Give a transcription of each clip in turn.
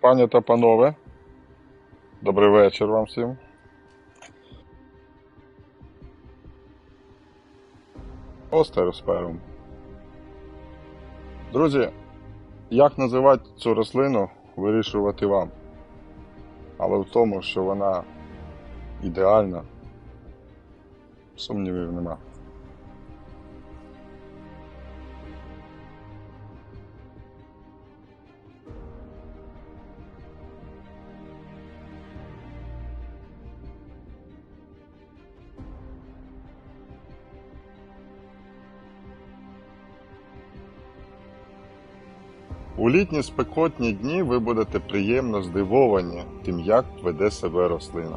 Пані та панове, добрий вечір вам всім. Остеросперум. Друзі, як називати цю рослину, вирішувати вам. Але в тому, що вона ідеальна, сумнівів нема. У літні спекотні дні ви будете приємно здивовані тим, як веде себе рослина,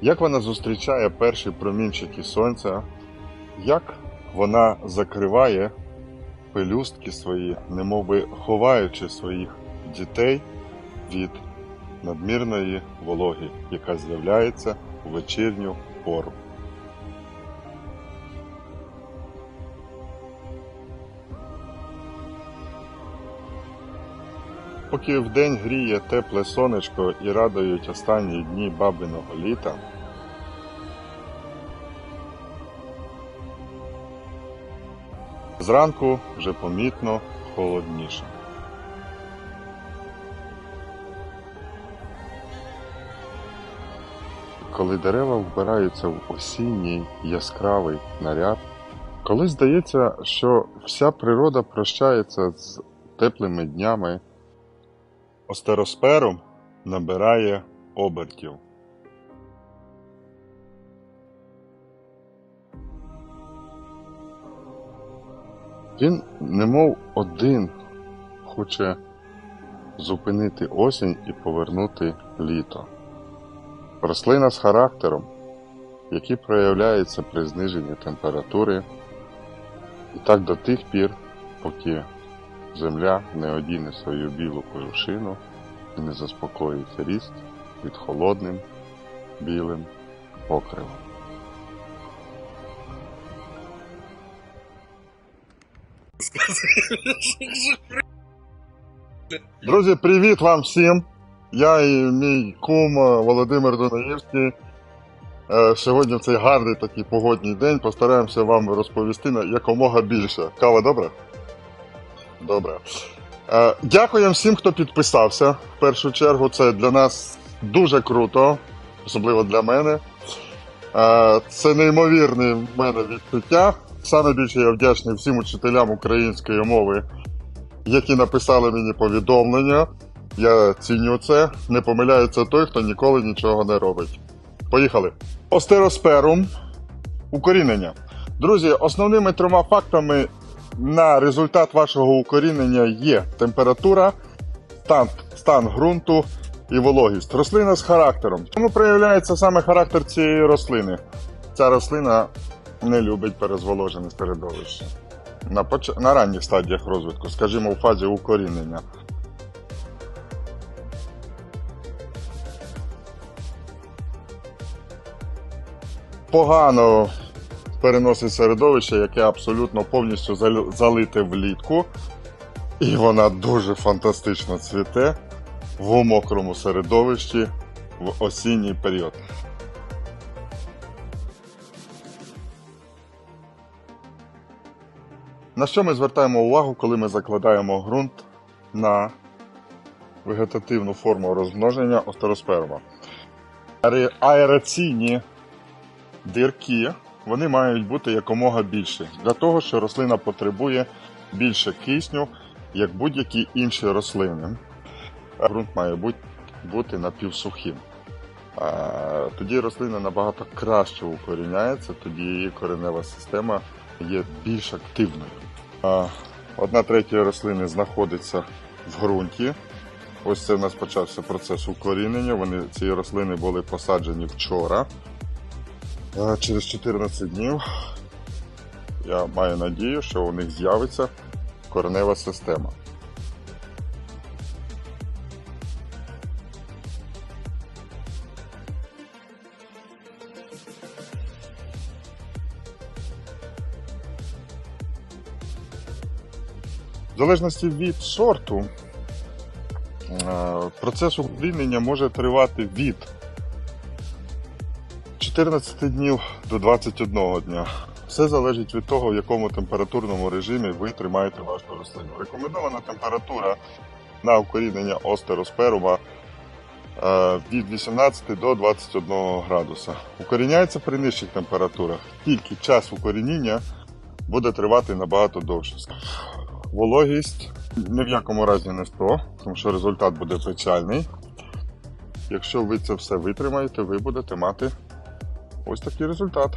як вона зустрічає перші промінчики сонця, як вона закриває пелюстки свої, немовби ховаючи своїх дітей від надмірної вологи, яка з'являється у вечірню пору. Поки вдень гріє тепле сонечко і радують останні дні бабиного літа, зранку вже помітно холодніше. Коли дерева вбираються в осінній яскравий наряд, коли здається, що вся природа прощається з теплими днями, Остеросперум набирає обертів. Він, немов один, хоче зупинити осінь і повернути літо. Рослина з характером, який проявляється при зниженні температури, і так до тих пір, поки земля не одіне свою білу парушину і не заспокоїться ріст під холодним білим покривом. Друзі, привіт вам всім! Я і мій кум е, Володимир Дунаєвський. Е, Сьогодні в цей гарний такий погодній день постараємося вам розповісти якомога більше. Кава добре? Добре. Е, Дякуємо всім, хто підписався. В першу чергу, це для нас дуже круто, особливо для мене. Е, Це неймовірне в мене відчуття. Саме більше я вдячний всім учителям української мови, які написали мені повідомлення. Я ціню це. Не помиляється той, хто ніколи нічого не робить. Поїхали. Остеросперум. Укорінення. Друзі, основними трьома фактами на результат вашого укорінення є температура, стан, стан ґрунту і вологість. Рослина з характером. Чому проявляється саме характер цієї рослини? Ця рослина не любить перезволожене середовище. На, поч... на ранніх стадіях розвитку, скажімо, у фазі укорінення. Погано переносить середовище, яке абсолютно повністю залите влітку. І вона дуже фантастично цвіте в мокрому середовищі в осінній період. На що ми звертаємо увагу, коли ми закладаємо ґрунт на вегетативну форму розмноження остеросперма? Аераційні дирки вони мають бути якомога більші для того, що рослина потребує більше кисню, як будь-які інші рослини. А Ґрунт має бути напівсухим. Тоді рослина набагато краще укоріняється, тоді її коренева система є більш активною. Одна третя рослини знаходиться в ґрунті. Ось це в нас почався процес укорінення. Вони, ці рослини були посаджені вчора. Е, Через 14 днів я маю надію, що у них з'явиться коренева система. В залежності від сорту Е, Процес укорінення може тривати від 14 днів до 21 дня. Все залежить від того, в якому температурному режимі ви тримаєте вашу рослину. Рекомендована температура на укорінення остеросперума е, від 18 до 21 градуса. Укоріняється при нижчих температурах. Тільки час укорінення буде тривати набагато довше. Вологість ні в якому разі не 100, тому що результат буде печальний. Якщо ви це все витримаєте, ви будете мати ось такий результат.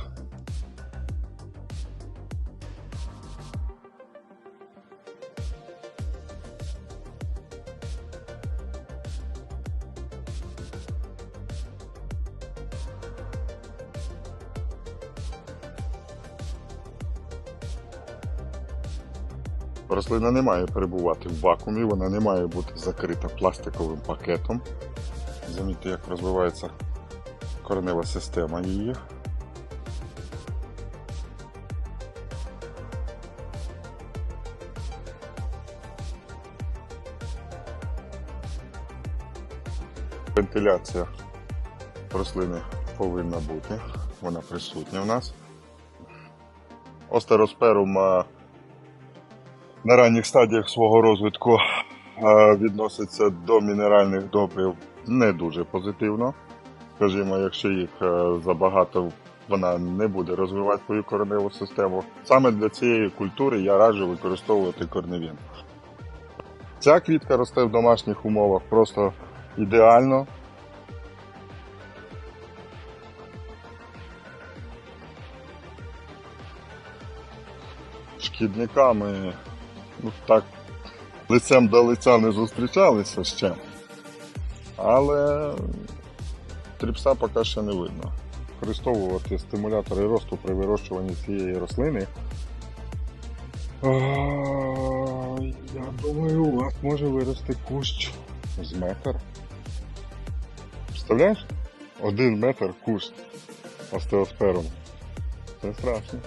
Рослина не має перебувати в вакуумі, вона не має бути закрита пластиковим пакетом. Замітьте, як розвивається коренева система її. Вентиляція рослини повинна бути, вона присутня в нас. Остеросперум на ранніх стадіях свого розвитку відноситься до мінеральних добрив не дуже позитивно. Скажімо, якщо їх е, забагато, вона не буде розвивати свою кореневу систему. Саме для цієї культури я раджу використовувати корневін. Ця квітка росте в домашніх умовах просто ідеально. Шкідниками ну так лицем до лиця не зустрічалися ще. Але тріпса поки ще не видно. Використовувати стимулятори росту при вирощуванні цієї рослини. Я думаю, у вас може вирости кущ з метр. Представляєш? Один метр кущ остеосфером. Це страшно.